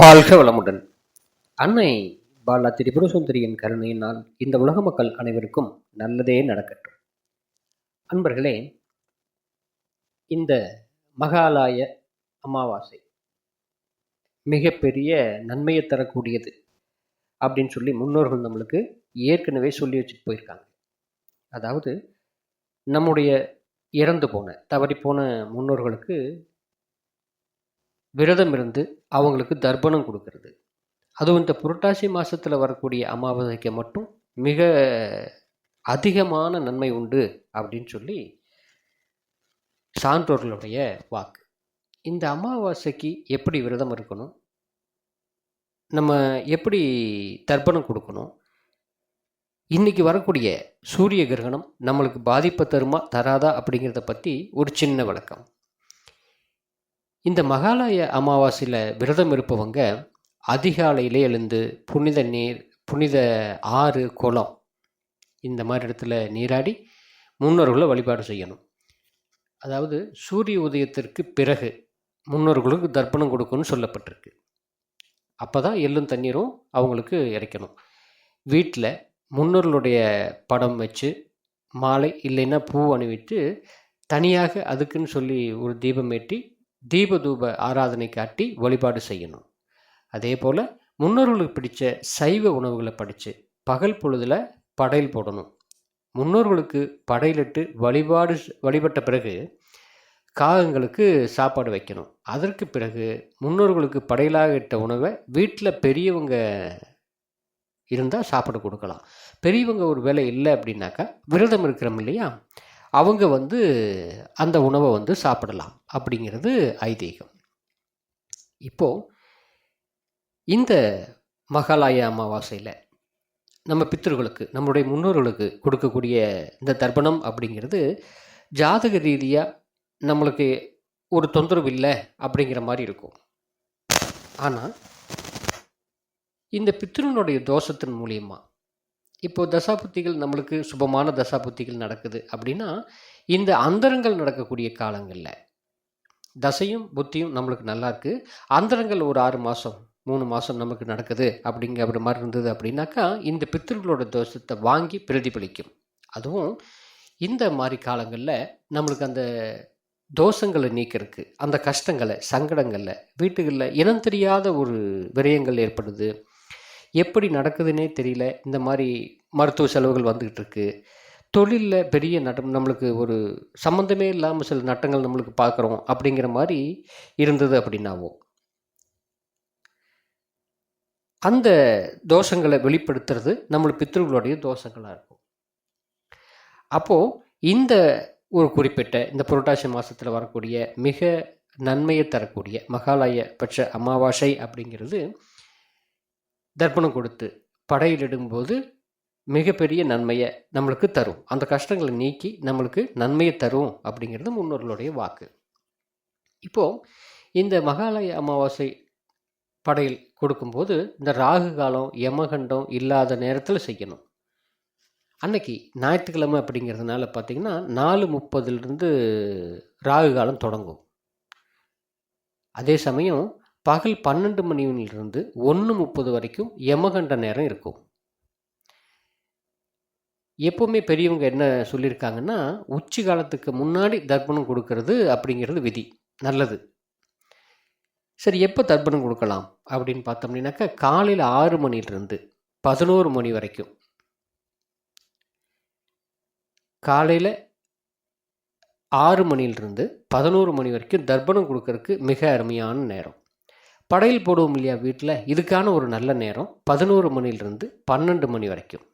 வாழ்க வளமுடன். அன்னை பாலா திரிபுர சுந்தரியின் கருணையினால் இந்த உலக மக்கள் அனைவருக்கும் நல்லதே நடக்கட்டும். அன்பர்களே இந்த மகாலாய அமாவாசை மிகப்பெரிய நன்மையை தரக்கூடியது அப்படின்னு சொல்லி முன்னோர்கள் நம்மளுக்கு ஏற்கனவே சொல்லி வச்சுட்டு போயிருக்காங்க. அதாவது நம்முடைய இறந்து போன தவறி போன முன்னோர்களுக்கு விரதம் இருந்து அவங்களுக்கு தர்ப்பணம் கொடுக்கறது. அதுவும் இந்த புரட்டாசி மாதத்தில் வரக்கூடிய அமாவாசைக்கு மட்டும் மிக அதிகமான நன்மை உண்டு அப்படின்னு சொல்லி சான்றோர்களுடைய வாக்கு. இந்த அமாவாசைக்கு எப்படி விரதம் இருக்கணும்? நம்ம எப்படி தர்ப்பணம் கொடுக்கணும்? இன்னைக்கு வரக்கூடிய சூரிய கிரகணம் நம்மளுக்கு பாதிப்பை தருமா தராதா அப்படிங்கிறத பற்றி ஒரு சின்ன விளக்கம். இந்த மகாலய அமாவாசையில் விரதம் இருப்பவங்க அதிகாலையிலே எழுந்து புனித நீர் புனித ஆறு குளம் இந்த மாதிரி இடத்துல நீராடி முன்னோர்களை வழிபாடு செய்யணும். அதாவது சூரிய உதயத்திற்கு பிறகு முன்னோர்களுக்கு தர்ப்பணம் கொடுக்கணும்னு சொல்லப்பட்டிருக்கு. அப்போ தான் எள்ளும் தண்ணீரும் அவங்களுக்கு இறைக்கணும். வீட்டில் முன்னோர்களுடைய படம் வச்சு மாலை இல்லைன்னா பூ அணிவிட்டு தனியாக அதுக்குன்னு சொல்லி ஒரு தீபம் ஏற்றி தீபதூப ஆராதனை காட்டி வழிபாடு செய்யணும். அதே போல் முன்னோர்களுக்கு பிடிச்ச சைவ உணவுகளை படித்து பகல் பொழுதில் படையல் போடணும். முன்னோர்களுக்கு படையலிட்டு வழிபாடு வழிபட்ட பிறகு காகங்களுக்கு சாப்பாடு வைக்கணும். அதற்கு பிறகு முன்னோர்களுக்கு படையலாக இட்ட உணவை வீட்டில் பெரியவங்க இருந்தால் சாப்பாடு கொடுக்கலாம். பெரியவங்க ஒரு வேலை இல்லை அப்படின்னாக்கா விரதம் இருக்கிறோம் இல்லையா? அவங்க வந்து அந்த உணவை வந்து சாப்பிடலாம் அப்படிங்கிறது ஐதீகம். இப்போது இந்த மகாலய அமாவாசையில் நம்ம பித்தர்களுக்கு நம்மளுடைய முன்னோர்களுக்கு கொடுக்கக்கூடிய இந்த தர்ப்பணம் அப்படிங்கிறது ஜாதக ரீதியாக நம்மளுக்கு ஒரு தொந்தரவு இல்லை அப்படிங்கிற மாதிரி இருக்கும். ஆனால் இந்த பித்ருனுடைய தோஷத்தின் மூலியமாக இப்போது தசாபுத்திகள் நம்மளுக்கு சுபமான தசாபுத்திகள் நடக்குது அப்படின்னா இந்த அந்தரங்கள் நடக்கக்கூடிய காலங்களில் தசையும் புத்தியும் நம்மளுக்கு நல்லா இருக்குது அந்தரங்கள் ஒரு ஆறு மாதம் மூணு மாதம் நமக்கு நடக்குது அப்படிங்க அப்படி மாதிரி இருந்தது அப்படின்னாக்கா இந்த பித்தர்களோட தோஷத்தை வாங்கி பிரதிபலிக்கும். அதுவும் இந்த மாதிரி காலங்களில் நம்மளுக்கு அந்த தோஷங்களை நீக்கிறதுக்கு அந்த கஷ்டங்களை சங்கடங்களில் வீட்டுகளில் இனம் தெரியாத ஒரு விரயங்கள் ஏற்படுது. எப்படி நடக்குதுன்னே தெரியல. இந்த மாதிரி மருத்துவ செலவுகள் வந்துக்கிட்டு இருக்குது தொழிலில் பெரிய நட்டம் நம்மளுக்கு ஒரு சம்மந்தமே இல்லாமல் சில நட்டங்கள் நம்மளுக்கு பார்க்குறோம் அப்படிங்கிற மாதிரி இருந்தது அப்படின்னாவும் அந்த தோஷங்களை வெளிப்படுத்துறது நம்மளுக்கு பித்ருகளுடைய தோஷங்களாக இருக்கும். அப்போது இந்த ஒரு குறிப்பிட்ட இந்த புரட்டாசி மாதத்தில் வரக்கூடிய மிக நன்மையை தரக்கூடிய மகாலய பட்ச அமாவாசை அப்படிங்கிறது தர்ப்பணம் கொடுத்து படையிலிடும்போது மிகப்பெரிய நன்மையை நம்மளுக்கு தரும். அந்த கஷ்டங்களை நீக்கி நம்மளுக்கு நன்மையை தரும் அப்படிங்கிறது முன்னோர்களுடைய வாக்கு. இப்போது இந்த மகாலய அமாவாசை படையில் கொடுக்கும்போது இந்த ராகு காலம் யமகண்டம் இல்லாத நேரத்தில் செய்யணும். அன்னைக்கு ஞாயிற்றுக்கிழமை அப்படிங்கிறதுனால பார்த்தீங்கன்னா நாலு முப்பதுலேருந்து ராகு காலம் தொடங்கும். அதே சமயம் பகல் பன்னெண்டு மணியிலிருந்து ஒன்று முப்பது வரைக்கும் யமகண்ட நேரம் இருக்கும். எப்போவுமே பெரியவங்க என்ன சொல்லியிருக்காங்கன்னா உச்சி காலத்துக்கு முன்னாடி தர்ப்பணம் கொடுக்கறது அப்படிங்கிறது விதி. நல்லது. சரி எப்போ தர்ப்பணம் கொடுக்கலாம் அப்படின்னு பார்த்தோம் அப்படின்னாக்கா காலையில் ஆறு மணிலிருந்து பதினோரு மணி வரைக்கும். காலையில் ஆறு மணிலிருந்து பதினோரு மணி வரைக்கும் தர்ப்பணம் கொடுக்கறதுக்கு மிக அருமையான நேரம். படையல் போடுவோம் இல்லையா வீட்டில் இதுக்கான ஒரு நல்ல நேரம். பதினோரு மணிலிருந்து பன்னெண்டு மணி வரைக்கும்.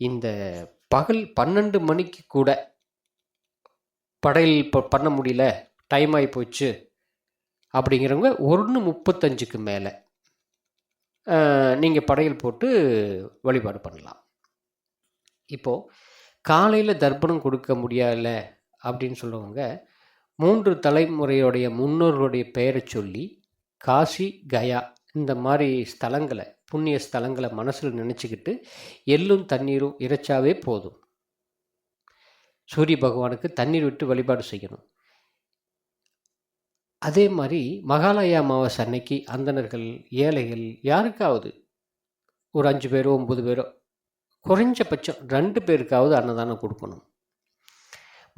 இந்த பகல் பன்னெண்டு மணிக்கு கூட படையல் இப்போ பண்ண முடியல. டைம் ஆகி போச்சு. அப்படிங்கிறவங்க ஒன்று முப்பத்தஞ்சுக்கு மேலே நீங்கள் படையல் போட்டு வழிபாடு பண்ணலாம். இப்போது காலையில் தர்ப்பணம் கொடுக்க முடியலை அப்படின்னு சொல்லுவாங்க மூன்று தலைமுறையுடைய முன்னோர்களுடைய பெயரை சொல்லி காசி கயா இந்த மாதிரி ஸ்தலங்களை புண்ணிய ஸ்தலங்களை மனசில் நினச்சிக்கிட்டு எள்ளும் தண்ணீரும் இறைச்சாவே போதும். சூரிய பகவானுக்கு தண்ணீர் விட்டு வழிபாடு செய்யணும். அதே மாதிரி மகாலயா அமாவாசை அன்னைக்கு அந்தணர்கள் ஏழைகள் யாருக்காவது ஒரு அஞ்சு பேரோ ஒம்பது பேரோ குறைஞ்சபட்சம் ரெண்டு பேருக்காவது அன்னதானம் கொடுக்கணும்.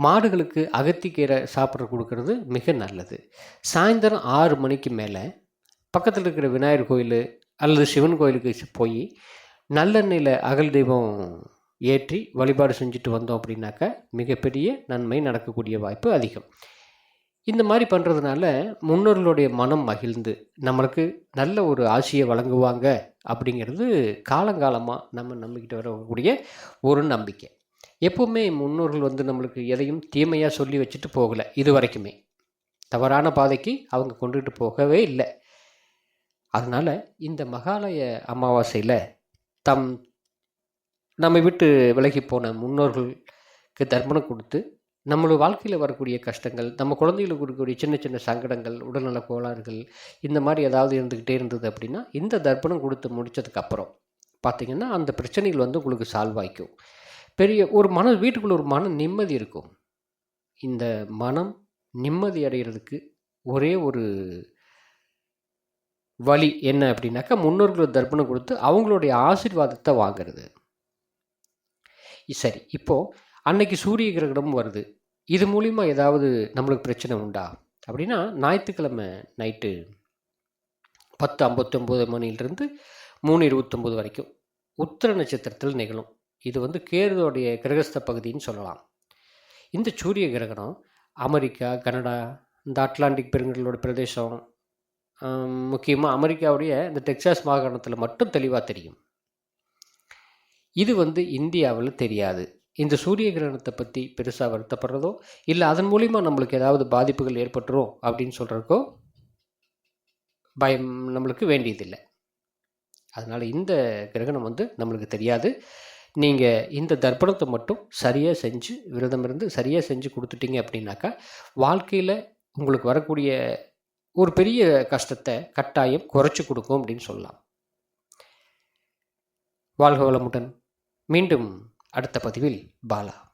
மாடுகளுக்கு அகத்திக்கீரை சாப்பிட்ற கொடுக்கறது மிக நல்லது. சாயந்தரம் ஆறு மணிக்கு மேலே பக்கத்தில் இருக்கிற விநாயகர் கோயில் அல்லது சிவன் கோயிலுக்கு போய் நல்லெண்ணெயில் அகல் தெய்வம் ஏற்றி வழிபாடு செஞ்சுட்டு வந்தோம் அப்படின்னாக்கா மிகப்பெரிய நன்மை நடக்கக்கூடிய வாய்ப்பு அதிகம். இந்த மாதிரி பண்ணுறதுனால முன்னோர்களுடைய மனம் மகிழ்ந்து நம்மளுக்கு நல்ல ஒரு ஆசையை வழங்குவாங்க அப்படிங்கிறது காலங்காலமாக நம்ம நம்பிக்கிட்டு வரக்கூடிய ஒரு நம்பிக்கை. எப்போவுமே முன்னோர்கள் வந்து நம்மளுக்கு எதையும் தீமையாக சொல்லி வச்சுட்டு போகலை இது வரைக்குமே தவறான பாதைக்கு அவங்க கொண்டுகிட்டு போகவே இல்லை. அதனால் இந்த மகாலய அமாவாசையில் தம் நம்மை விட்டு விலகி போன முன்னோர்களுக்கு தர்ப்பணம் கொடுத்து நம்மளோட வாழ்க்கையில் வரக்கூடிய கஷ்டங்கள் நம்ம குழந்தைகளுக்கு கொடுக்கக்கூடிய சின்ன சின்ன சங்கடங்கள் உடல்நல கோளாறுகள் இந்த மாதிரி ஏதாவது இருந்துக்கிட்டே இருந்தது அப்படின்னா இந்த தர்ப்பணம் கொடுத்து முடித்ததுக்கப்புறம் பார்த்திங்கன்னா அந்த பிரச்சனைகள் வந்து உங்களுக்கு சால்வ் ஆகிக்கும் பெரிய ஒரு மன வீட்டுக்குள்ளே ஒரு மன நிம்மதி இருக்கும். இந்த மனம் நிம்மதி அடைகிறதுக்கு ஒரே ஒரு வழி என்ன அப்படின்னாக்கா முன்னோர்களுக்கு தர்ப்பணம் கொடுத்து அவங்களுடைய ஆசீர்வாதத்தை வாங்கிறது. சரி இப்போது அன்னைக்கு சூரிய கிரகணம் வருது. இது மூலிமா ஏதாவது நம்மளுக்கு பிரச்சனை உண்டா? அப்படின்னா ஞாயிற்றுக்கிழமை நைட்டு பத்து ஐம்பத்தொம்போது மணிலிருந்து மூணு இருபத்தொம்போது வரைக்கும் உத்திர நட்சத்திரத்தில் நிகழும். இது வந்து கேருதோடைய கிரகஸ்த பகுதின்னு சொல்லலாம். இந்த சூரிய கிரகணம் அமெரிக்கா கனடா இந்த அட்லாண்டிக் பெருங்கடலோட பிரதேசம் முக்கியமாக அமெரிக்காவுடைய இந்த டெக்சாஸ் மாகாணத்தில் மட்டும் தெளிவாக தெரியும். இது வந்து இந்தியாவில் தெரியாது. இந்த சூரிய கிரகணத்தை பற்றி பெருசாக வருத்தப்படுறதோ இல்லை அதன் மூலிமா நம்மளுக்கு ஏதாவது பாதிப்புகள் ஏற்பட்டுரும் அப்படின்னு சொல்கிறக்கோ பயம் நம்மளுக்கு வேண்டியதில்லை. அதனால் இந்த கிரகணம் வந்து நம்மளுக்கு தெரியாது. நீங்கள் இந்த தர்ப்பணத்தை மட்டும் சரியாக செஞ்சு விரதம் இருந்து சரியாக செஞ்சு கொடுத்துட்டீங்க அப்படின்னாக்கா வாழ்க்கையில் உங்களுக்கு வரக்கூடிய ஒரு பெரிய கஷ்டத்தை கட்டாயம் குறைச்சி கொடுக்கும் அப்படின்னு சொல்லலாம். வாழ்க வளமுடன். மீண்டும் அடுத்த பதிவில் பாலா